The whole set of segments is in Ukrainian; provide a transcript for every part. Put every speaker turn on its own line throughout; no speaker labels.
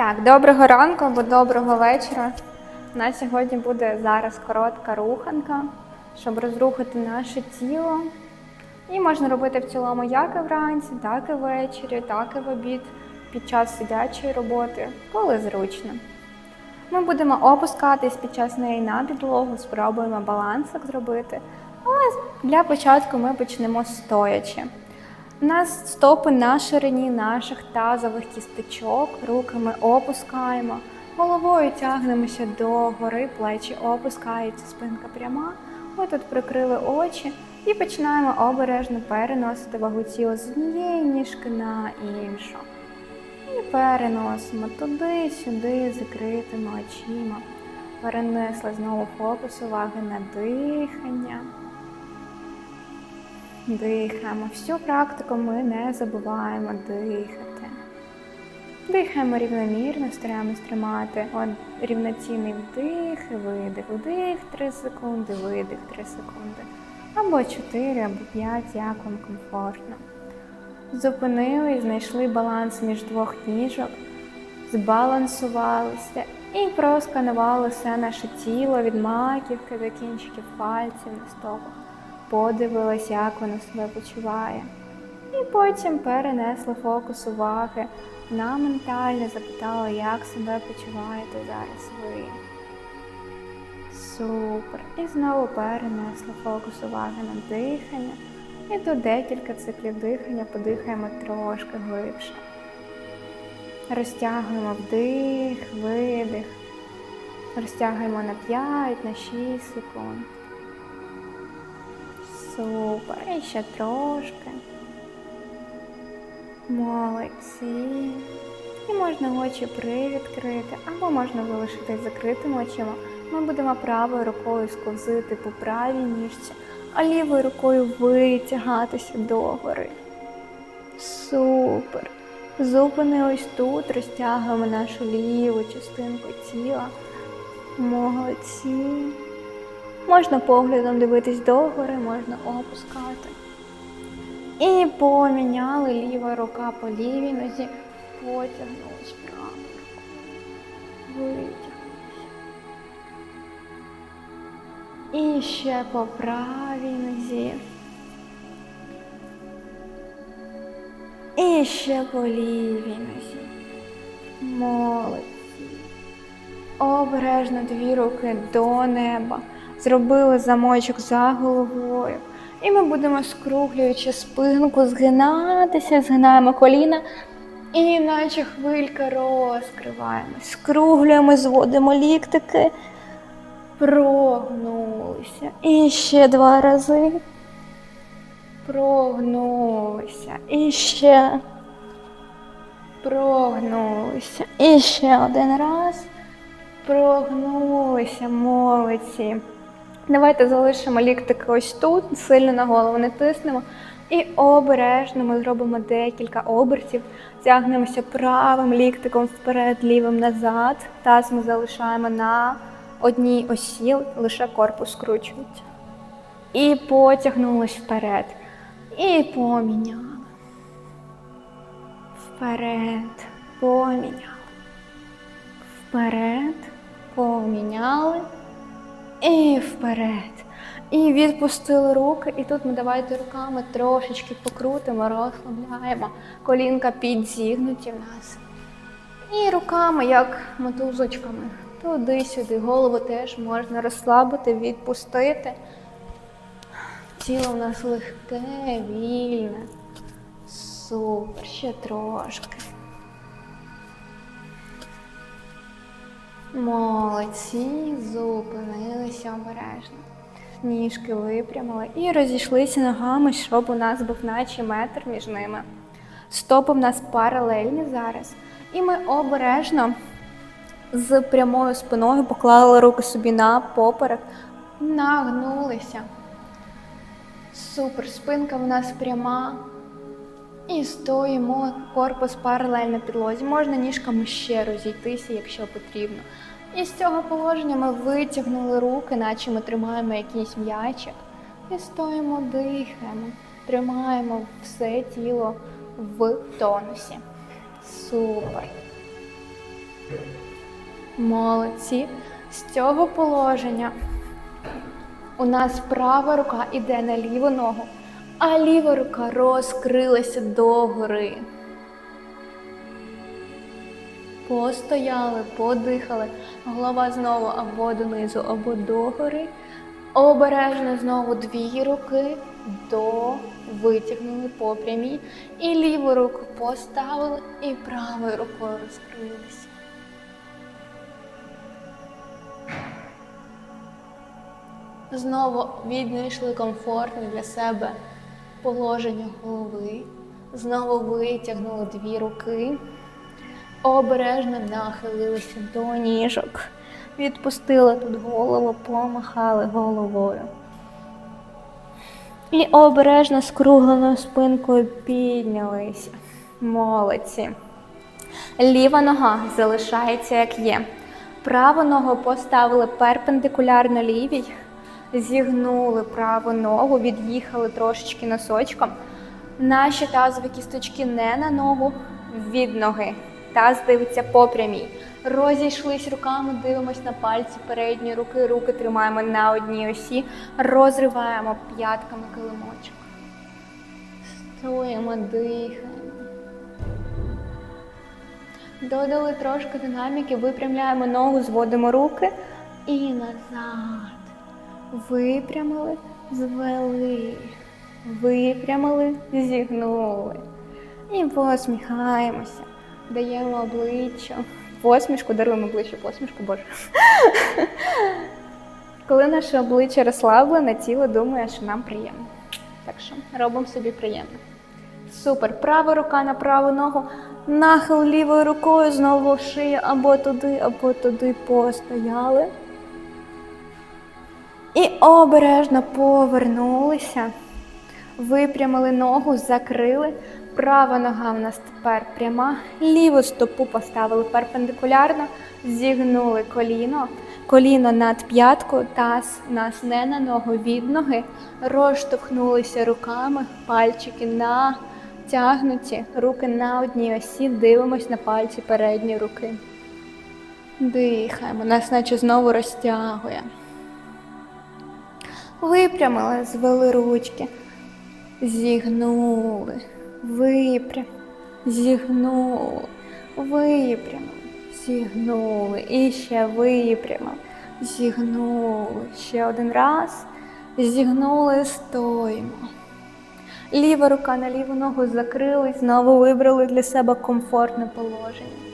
Так, доброго ранку або доброго вечора. У нас сьогодні буде зараз коротка руханка, щоб розрухати наше тіло. І можна робити в цілому як і вранці, так і ввечері, так і в обід під час сидячої роботи, коли зручно. Ми будемо опускатись під час неї на підлогу, спробуємо балансик зробити. Але для початку ми почнемо стоячи. У нас стопи на ширині наших тазових кісточок, руки ми опускаємо, головою тягнемося до гори, плечі опускаються, спинка пряма. Ми тут прикрили очі і починаємо обережно переносити вагу тіла з однієї ніжки на іншу. І переносимо туди-сюди, закритими очима. Перенесли знову фокус уваги на дихання. Дихаємо. Всю практику ми не забуваємо дихати. Дихаємо рівномірно, стараємось тримати он, рівноцінний вдих і видих. Вдих 3 секунди, видих 3 секунди. Або 4, або 5, як вам комфортно. Зупинили, знайшли баланс між двох ніжок, збалансувалися і просканували все наше тіло від маківки до кінчиків пальців на стопах. Подивилась, як воно себе почуває. І потім перенесли фокус уваги на ментальне, запитали, як себе почуваєте зараз ви. Супер. І знову перенесли фокус уваги на дихання. І до декілька циклів дихання подихаємо трошки глибше. Розтягуємо вдих, видих. Розтягуємо на 5, на 6 секунд. Супер. І ще трошки. Молодці. І можна очі привідкрити, або можна залишити закритими очима. Ми будемо правою рукою сковзити по правій ніжці, а лівою рукою витягатися догори. Супер. Зупинились тут, розтягуємо нашу ліву частинку тіла. Молодці. Можна поглядом дивитись догори, можна опускати. І поміняли ліва рука по лівій нозі, потягнулись правою рукою. Витягнулись. І ще по правій нозі. І ще по лівій нозі. Молодці. Обережно дві руки до неба. Зробили замочок за головою. І ми будемо скруглюючи спинку, згинатися, згинаємо коліна. І наче хвилька розкриваємось. Скруглюємо, зводимо ліктики. Прогнулися. І ще два рази. Прогнулися. І ще. Прогнулися. І ще один раз. Прогнулися, молодці. Давайте залишимо ліктики ось тут, сильно на голову не тиснемо. І обережно ми зробимо декілька обертів. Тягнемося правим ліктиком вперед, лівим назад. Таз ми залишаємо на одній осі, лише корпус скручується. І потягнулись вперед. І поміняли. Вперед. Поміняли. Вперед. Поміняли. І вперед. І відпустили руки. І тут ми давайте руками трошечки покрутимо, розслабляємо. Колінка підзігнуті в нас. І руками, як мотузочками, туди-сюди. Голову теж можна розслабити, відпустити. Тіло в нас легке, вільне. Супер, ще трошки. Молодці, зупинилися обережно. Ніжки випрямили і розійшлися ногами, щоб у нас був наче метр між ними. Стопи в нас паралельні зараз. І ми обережно з прямою спиною поклали руки собі на поперек, нагнулися. Супер, спинка в нас пряма. І стоїмо, корпус паралельно підлозі. Можна ніжками ще розійтися, якщо потрібно. І з цього положення ми витягнули руки, наче ми тримаємо якийсь м'ячик. І стоїмо, дихаємо, тримаємо все тіло в тонусі. Супер. Молодці. З цього положення у нас права рука йде на ліву ногу, а ліва рука розкрилася догори. Постояли, подихали. Голова знову або донизу, або догори. Обережно знову дві руки до витягнули по прямій. І ліву руку поставили, і правою рукою розкрилися. Знову віднайшли комфортне для себе положення голови. Знову витягнули дві руки. Обережно нахилилися до ніжок. Відпустили тут голову, помахали головою. І обережно скругленою спинкою піднялися. Молодці. Ліва нога залишається як є. Праву ногу поставили перпендикулярно лівій, зігнули праву ногу, від'їхали трошечки носочком. Наші тазові кісточки не на ногу, від ноги. Таз дивиться по прямій. Розійшлись руками, дивимось на пальці передньої руки, руки тримаємо на одній осі, розриваємо п'ятками килимочок. Стоїмо, дихаємо. Додали трошки динаміки, випрямляємо ногу, зводимо руки і назад. Випрямили, звели. Випрямили, зігнули. І посміхаємося. Даємо обличчя. Посмішку, даруємо обличчя, посмішку, боже. Коли наше обличчя розслаблене, тіло думає, що нам приємно. Так що робимо собі приємно. Супер. Права рука на праву ногу. Нахил лівою рукою, знову шия або туди, або туди постояли. І обережно повернулися. Випрямили ногу, закрили. Права нога в нас тепер пряма. Ліву стопу поставили перпендикулярно, зігнули коліно. Коліно над п'яткою, таз нас не на ногу від ноги. Розштовхнулися руками, пальчики натягнуті, руки на одній осі, дивимось на пальці передньої руки. Дихаємо, нас наче знову розтягує. Випрямили, звели ручки, зігнули, випрям, зігнули, випрямили, зігнули. І ще випрямили, зігнули. Ще один раз. Зігнули, стоїмо. Ліва рука на ліву ногу закрили, знову вибрали для себе комфортне положення.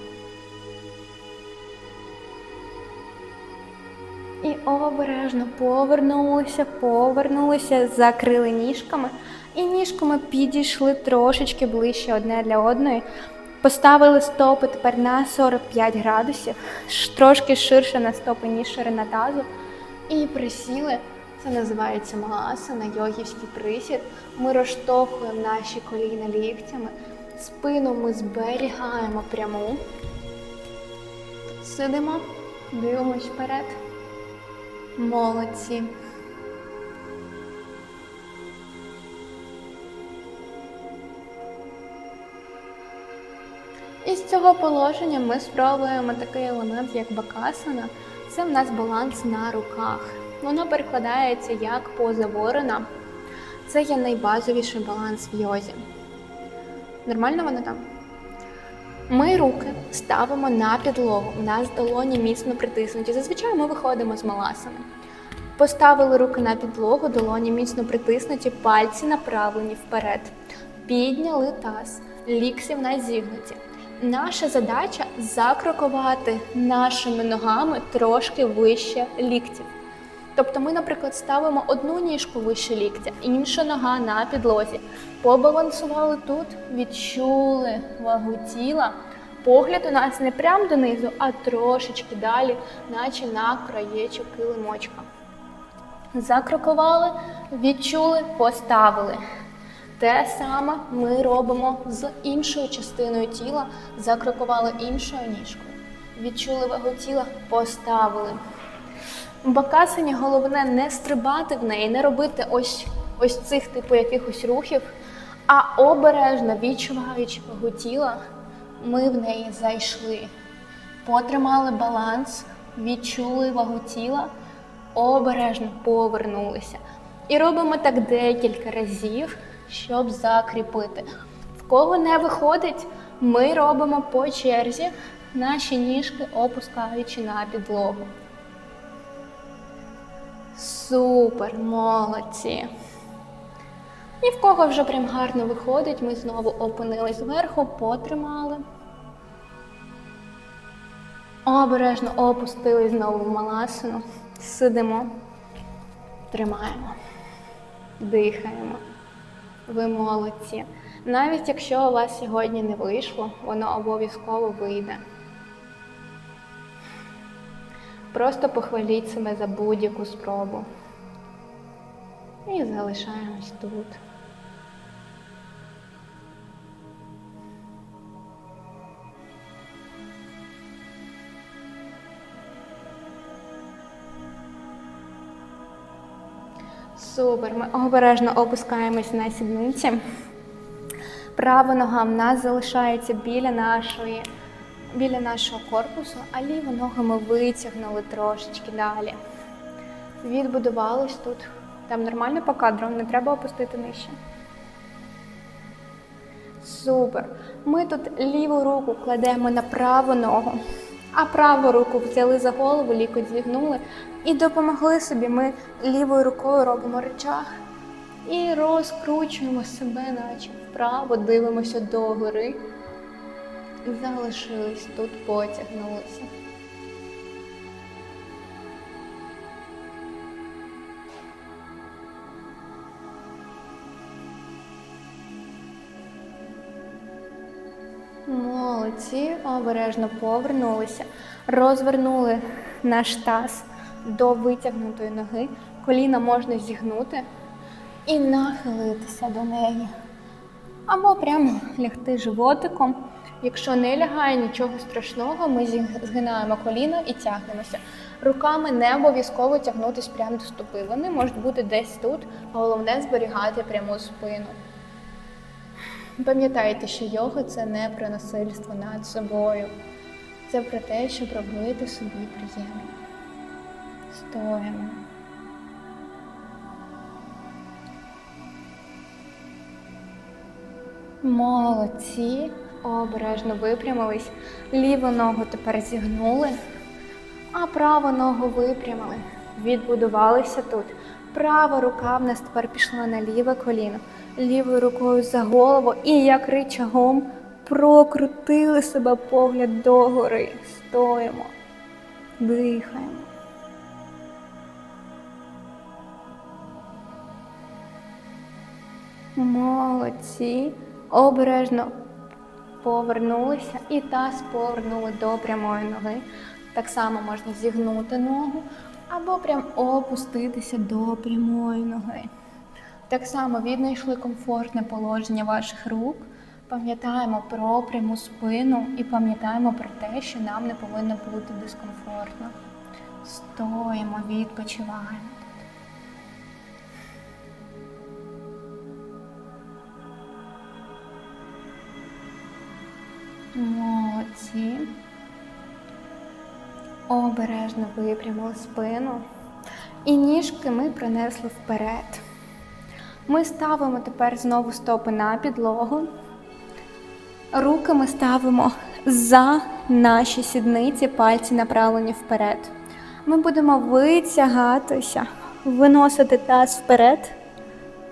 Обережно повернулися, повернулися, закрили ніжками. І ніжками підійшли трошечки ближче одне для одної. Поставили стопи тепер на 45 градусів, трошки ширше на стопи, ніж ширина тазу. І присіли. Це називається маасана, йогівський присід. Ми розштовхуємо наші коліна ліктями. Спину ми зберігаємо пряму. Сидимо, дивимось вперед. Молодці. І з цього положення ми спробуємо такий елемент, як бакасана. Це в нас баланс на руках. Воно перекладається як поза ворона. Це є найбазовіший баланс в йозі. Нормально воно там? Ми руки ставимо на підлогу. У нас долоні міцно притиснуті. Зазвичай ми виходимо з маласами. Поставили руки на підлогу, долоні міцно притиснуті, пальці направлені вперед. Підняли таз, ліксі в зігнуті. Наша задача закрокувати нашими ногами трошки вище ліктів. Тобто ми, наприклад, ставимо одну ніжку вище ліктя, інша нога на підлозі. Побалансували тут, відчули вагу тіла. Погляд у нас не прямо донизу, а трошечки далі, наче на краєчок килимочка. Закрокували, відчули, поставили. Те саме ми робимо з іншою частиною тіла, закрокували іншою ніжкою. Відчули вагу тіла, поставили. Бакасані головне не стрибати в неї, не робити ось, ось цих типу якихось рухів, а обережно відчуваючи вагу тіла, ми в неї зайшли. Потримали баланс, відчули вагу тіла, обережно повернулися. І робимо так декілька разів, щоб закріпити. В кого не виходить, ми робимо по черзі наші ніжки опускаючи на підлогу. Супер, молодці. І в кого вже прям гарно виходить, ми знову опинились зверху, потримали. Обережно опустились знову в маласину. Сидимо, тримаємо, дихаємо. Ви молодці. Навіть якщо у вас сьогодні не вийшло, воно обов'язково вийде. Просто похваліть себе за будь-яку спробу. І залишаємось тут. Супер. Ми обережно опускаємось на сідниці. Права нога в нас залишається біля нашої, біля нашого корпусу, а ліву ногу ми витягнули трошечки далі. Відбудувались тут. Там нормально по кадру, не треба опустити нижче. Супер. Ми тут ліву руку кладемо на праву ногу, а праву руку взяли за голову, лікоть зігнули і допомогли собі. Ми лівою рукою робимо речах і розкручуємо себе, наче вправо, дивимося догори. Залишились тут, потягнулися. Молодці, обережно повернулися, розвернули наш таз до витягнутої ноги. Коліна можна зігнути і нахилитися до неї. Або прямо лягти животиком. Якщо не лягає нічого страшного, ми згинаємо коліно і тягнемося. Руками не обов'язково тягнутися прямо до стопи. Вони можуть бути десь тут, головне зберігати пряму спину. Пам'ятайте, що йога це не про насильство над собою. Це про те, щоб робити собі приємно. Стоїмо. Молодці. Обережно випрямились. Ліву ногу тепер зігнули, а праву ногу випрямили. Відбудувалися тут. Права рука в нас тепер пішла на ліве коліно. Лівою рукою за голову і як ричагом прокрутили себе погляд догори. Стоїмо, дихаємо. Молодці. Обережно повернулися і таз повернули до прямої ноги. Так само можна зігнути ногу або прям опуститися до прямої ноги. Так само віднайшли комфортне положення ваших рук. Пам'ятаємо про пряму спину і пам'ятаємо про те, що нам не повинно бути дискомфортно. Стоїмо, відпочиваємо. Молодці. Обережно випрямили спину. І ніжки ми принесли вперед. Ми ставимо тепер знову стопи на підлогу. Руки ми ставимо за наші сідниці, пальці направлені вперед. Ми будемо витягатися, виносити таз вперед.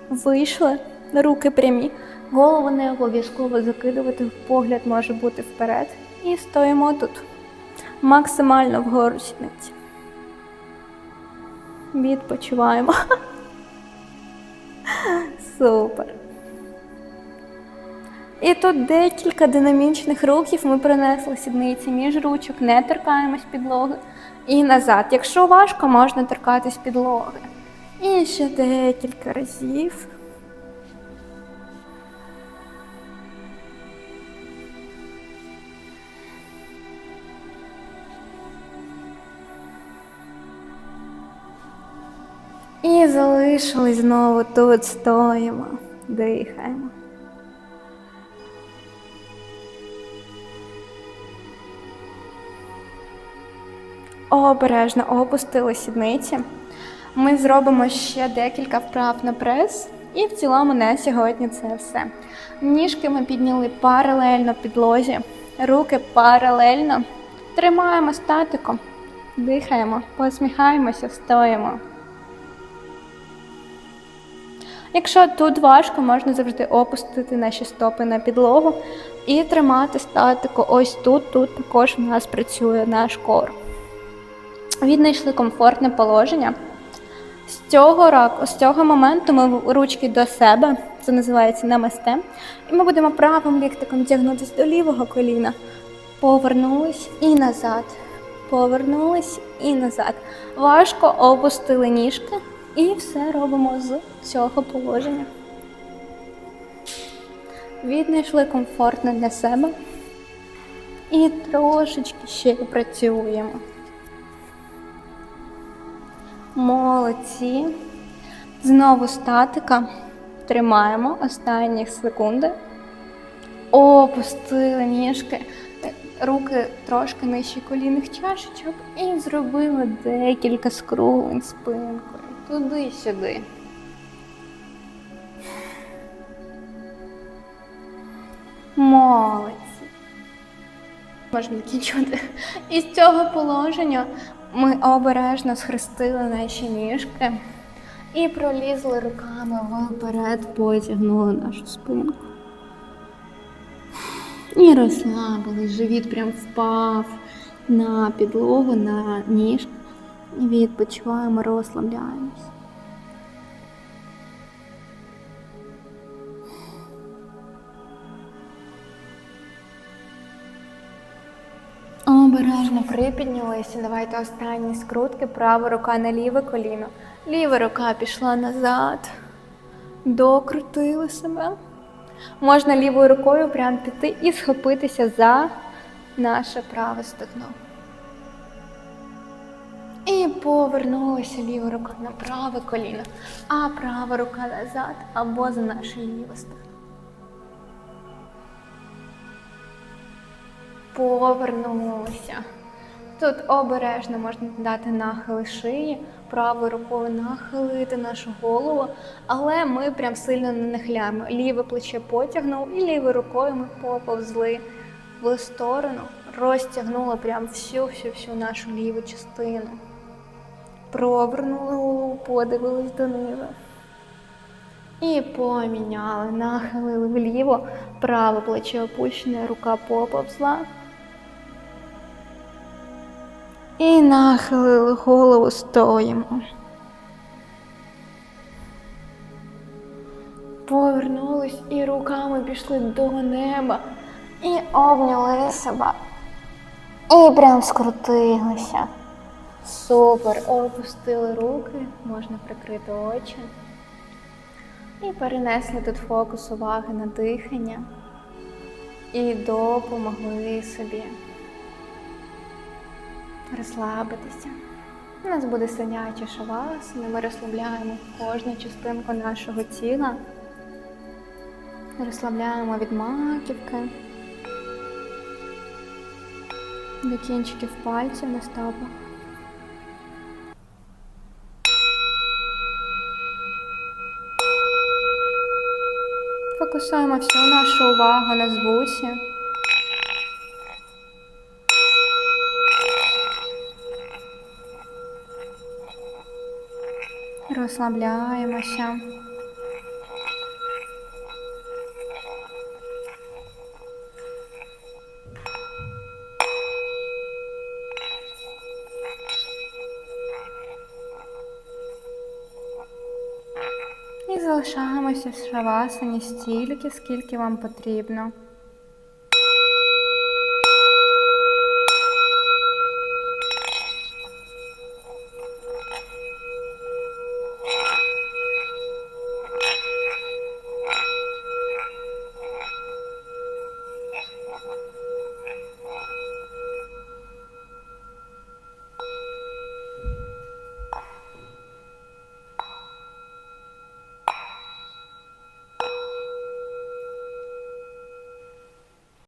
Вийшли, руки прямі. Голову не обов'язково закидувати, погляд може бути вперед. І стоїмо тут. Максимально вгору сідниці. Відпочиваємо. Супер. І тут декілька динамічних рухів ми принесли сідниці між ручок, не торкаємось підлоги. І назад. Якщо важко, можна торкатись підлоги. І ще декілька разів. Залишились знову тут стоїмо, дихаємо. обережно опустили сідниці. Ми зробимо ще декілька вправ на прес. І в цілому на сьогодні це все. Ніжки ми підняли паралельно підлозі, руки паралельно. Тримаємо статику, дихаємо, посміхаємося, стоїмо. Якщо тут важко, можна завжди опустити наші стопи на підлогу і тримати статику. Ось тут, тут також в нас працює наш кор. Віднайшли комфортне положення. З цього раку, з цього моменту ми ручки до себе, це називається намасте. І ми будемо правим ліктиком тягнутися до лівого коліна. Повернулись і назад. Повернулись і назад. Важко опустили ніжки і все робимо з цього положення. Віднайшли комфортне для себе. І трошечки ще працюємо. Молодці. Знову статика. Тримаємо останні секунди. Опустили ніжки, руки трошки нижче колінних чашечок і зробили декілька скрулень спинкою. Туди-сюди. Молодці. Можна закінчувати. Із цього положення ми обережно схрестили наші ніжки і пролізли руками вперед, потягнули нашу спинку. І розслабились. Живіт прям впав на підлогу, на ніжки. Відпочиваємо, розслабляємось. Обережно припіднялися. Давайте останні скрутки. Права рука на ліве коліно. Ліва рука пішла назад. Докрутили себе. Можна лівою рукою прям піти і схопитися за наше праве стегно. І повернулася ліва рука на праве коліно, а права рука назад або за наше ліве стегно. Повернулися. Тут обережно можна дати нахили шиї, правою рукою нахилити нашу голову, але ми прям сильно не нахиляємо. Ліве плече потягнув і лівою рукою ми поповзли в сторону, розтягнули прям всю-всю-всю нашу ліву частину. Провернули голову, подивились донизу. І поміняли, нахилили вліво, праве плече опущене, рука поповзла. І нахилили голову стоїмо. Повернулись і руками пішли до неба і обняли себе. І прям скрутилися. Супер. Опустили руки, можна прикрити очі. І перенесли тут фокус уваги на дихання. І допомогли собі розслабитися. У нас буде синяча шавасана, ми розслабляємо кожну частинку нашого тіла. Розслабляємо від маківки до кінчиків пальців на стопах. Фокусуємо всю нашу увагу на звуці. Розслабляємося. І залишаємося в шавасані стільки, скільки вам потрібно.